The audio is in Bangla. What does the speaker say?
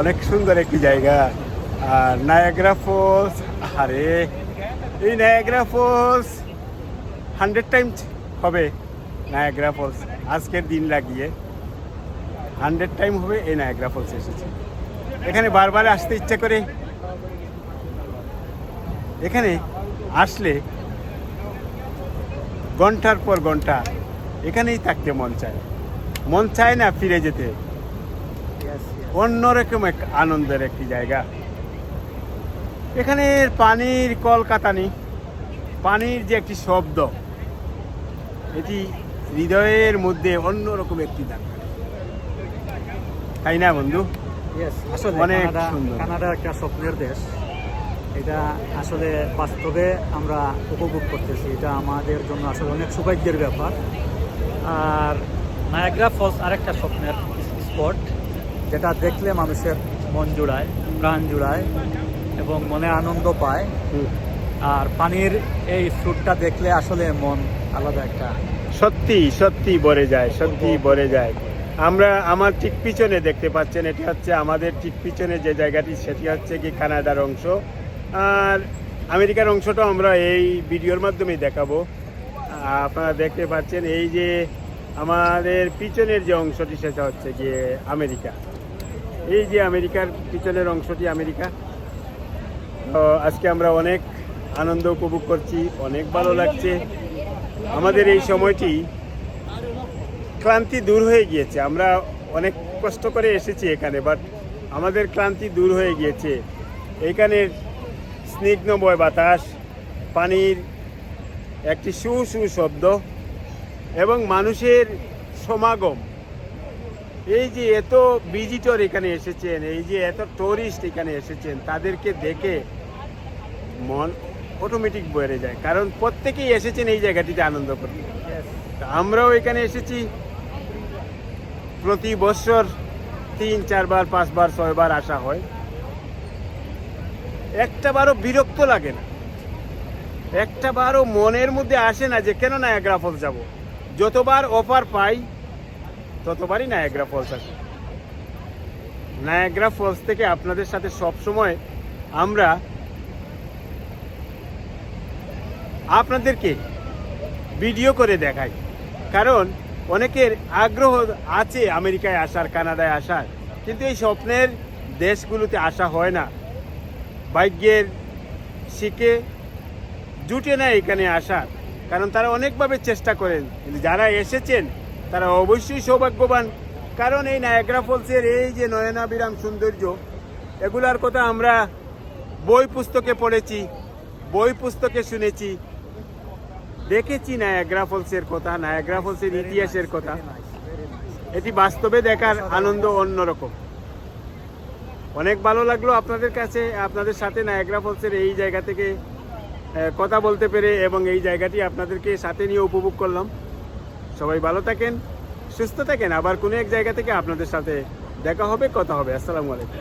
অনেক সুন্দর একটি জায়গা। আর নায়াগ্রা ফলস আরে, এই নায়াগ্রা ফলস হান্ড্রেড টাইমস হবে নায়াগ্রা ফলস আজকের দিন লাগিয়ে। হান্ড্রেড টাইম হবে এই নায়াগ্রা ফলস এসেছে। এখানে বারবার আসতে ইচ্ছা করে। এখানে আসলে ঘণ্টার পর ঘণ্টা এখানেই থাকতে মন চায়। মন চায় না ফিরে যেতে। অন্যরকম এক আনন্দের একটি জায়গা। এখানে পানির কলকাতানি পানির যে একটি শব্দ এটি হৃদয়ের মধ্যে অন্যরকম একটি দাগ। তাই না বন্ধু? আসলে অনেক সুন্দর। কানাডা একটা স্বপ্নের দেশ। এটা আসলে বাস্তবে আমরা উপভোগ করতেছি। এটা আমাদের জন্য আসলে অনেক সৌভাগ্যের ব্যাপার। আর নায়াগ্রা ফলস আরেকটা স্বপ্নের স্পট। যেটা দেখলে মানুষের মন জুড়ায় প্রাণ জুড়ায় এবং মনে আনন্দ পায়। আর পানির এই ফ্রুটটা দেখলে আসলে মন আলাদা একটা। সত্যি সত্যি ভরে যায় সত্যি ভরে যায়। আমরা আমার ঠিক পিছনে দেখতে পাচ্ছেন এটি হচ্ছে আমাদের ঠিক পিছনে যে জায়গাটি সেটি হচ্ছে কি কানাডার অংশ। আর আমেরিকার অংশটা আমরা এই ভিডিওর মাধ্যমেই দেখাবো। আপনারা দেখতে পাচ্ছেন এই যে আমাদের পিছনের যে অংশটি সেটা হচ্ছে গিয়ে আমেরিকা। এই যে আমেরিকার পিছনের অংশটি আমেরিকা, তো আজকে আমরা অনেক আনন্দ উপভোগ করছি, অনেক ভালো লাগছে। আমাদের এই সময়টি ক্লান্তি দূর হয়ে গিয়েছে, আমরা অনেক কষ্ট করে এসেছি এখানে বাট আমাদের ক্লান্তি দূর হয়ে গিয়েছে। এইখানের স্নিগ্ধময় বাতাস, পানির একটি সু সু শব্দ এবং মানুষের সমাগম। এই যে এত ভিজিটর এখানে এসেছেন এই যে এত টুরিস্ট এখানে এসেছেন তাদেরকে দেখে মন অটোমেটিক বেড়ে যায়। কারণ প্রত্যেকেই এসেছেন এই জায়গাটিতে আনন্দ করতে। আমরাও এখানে এসেছি। প্রতি বছর তিন চারবার পাঁচবার ছয়বার আসা হয়। একটা বারও বিরক্ত লাগে না। একটা বারও মনের মধ্যে আসে না যে কেন নায়াগ্রা ফলস যাব। যতবার অফার পাই ততবারই নায়াগ্রা ফলস আসে নায়াগ্রা ফলস থেকে আপনাদের সাথে সব সময় আমরা আপনাদেরকে ভিডিও করে দেখাই। কারণ অনেকের আগ্রহ আছে আমেরিকায় আসার, কানাডায় আসার, কিন্তু এই স্বপ্নের দেশগুলোতে আসা হয় না। ভাগ্যের শিখে জুটে না এখানে আসার। কারণ তারা অনেকভাবে চেষ্টা করেন। কিন্তু যারা এসেছেন তারা অবশ্যই সৌভাগ্যবান। কারণ এই নায়াগ্রা ফলসের এই যে নয়নাবিরাম সৌন্দর্য, এগুলার কথা আমরা বই পুস্তকে পড়েছি, বই পুস্তকে শুনেছি, দেখেছি নায়াগ্রা ফলসের কথা নায়াগ্রা ফলসের ইতিহাসের কথা। এটি বাস্তবে দেখার আনন্দ অন্যরকম। অনেক ভালো লাগল আপনাদের কাছে, আপনাদের সাথে নায়াগ্রা ফলসের এই জায়গা থেকে কথা বলতে পেরে এবং এই জায়গাটি আপনাদেরকে সাথে নিয়ে উপভোগ করলাম। সবাই ভালো থাকেন, সুস্থ থাকেন। আবার কোনো এক জায়গা থেকে আপনাদের সাথে দেখা হবে, কথা হবে। আসসালামু আলাইকুম।